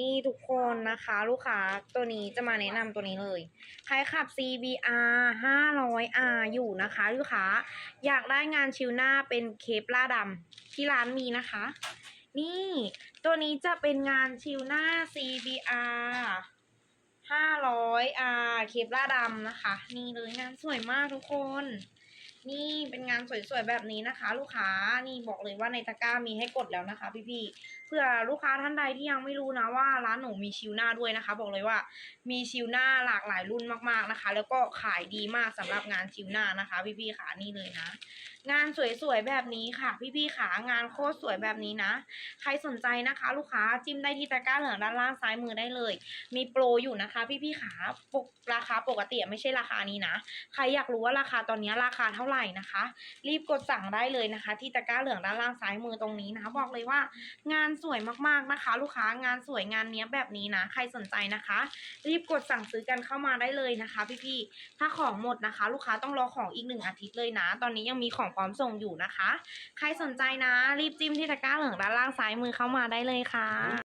นี่ทุกคนนะคะลูกค้าตัวนี้จะมาแนะนำตัวนี้เลย ใครขับ CBR 500R อยู่นะคะลูกค้าอยากได้งานชิวหน้าเป็นเคปล่าดำที่ร้านมีนะคะ นี่ตัวนี้จะเป็นงานชิวหน้า CBR 500R เคปล่าดำนะคะ นี่เลยงานสวยมากทุกคน นี่เป็นงานสวยๆแบบนี้นะคะ ลูกค้านี่บอกเลยว่าในตะกร้ามีให้กดแล้วนะคะ พี่ๆเพื่อลูกค้าท่านใดที่ยังไม่รู้นะว่าร้านหนูมีชิวหน้าด้วยนะคะ บอกเลยว่ามีชิวหน้าหลากหลายรุ่นมากๆนะคะ แล้วก็ขายดีมากสำหรับงานชิวหน้านะคะ พี่ๆขานี่เลยนะ งานสวยๆแบบนี้ค่ะ พี่ๆขางานโคตรสวยแบบนี้นะ ใครสนใจนะคะ ลูกค้าจิ้มได้ที่ตะกร้าเหลืองด้านล่างซ้ายมือได้เลย มีโปรอยู่นะคะ พี่ๆขาปกราคาปกติไม่ใช่ราคานี้นะ ใครอยากรู้ว่าราคาตอนนี้ราคาเท่าไหร่นะคะ รีบกดสั่งได้เลยนะคะ ที่ตะกร้าเหลืองด้านล่างซ้ายมือตรงนี้นะบอกเลยว่างานสวยมากๆนะคะ ลูกค้างานสวยงานเนี้ยแบบนี้นะ ใครสนใจนะคะ รีบกดสั่งซื้อกันเข้ามาได้เลยนะคะ พี่ๆถ้าของหมดนะคะ ลูกค้าต้องรอของอีกหนึ่งอาทิตย์เลยนะ ตอนนี้ยังมีของพร้อมส่งอยู่นะคะ ใครสนใจนะ รีบจิ้มที่ตะกร้าเหลืองด้านล่างซ้ายมือเข้ามาได้เลยค่ะ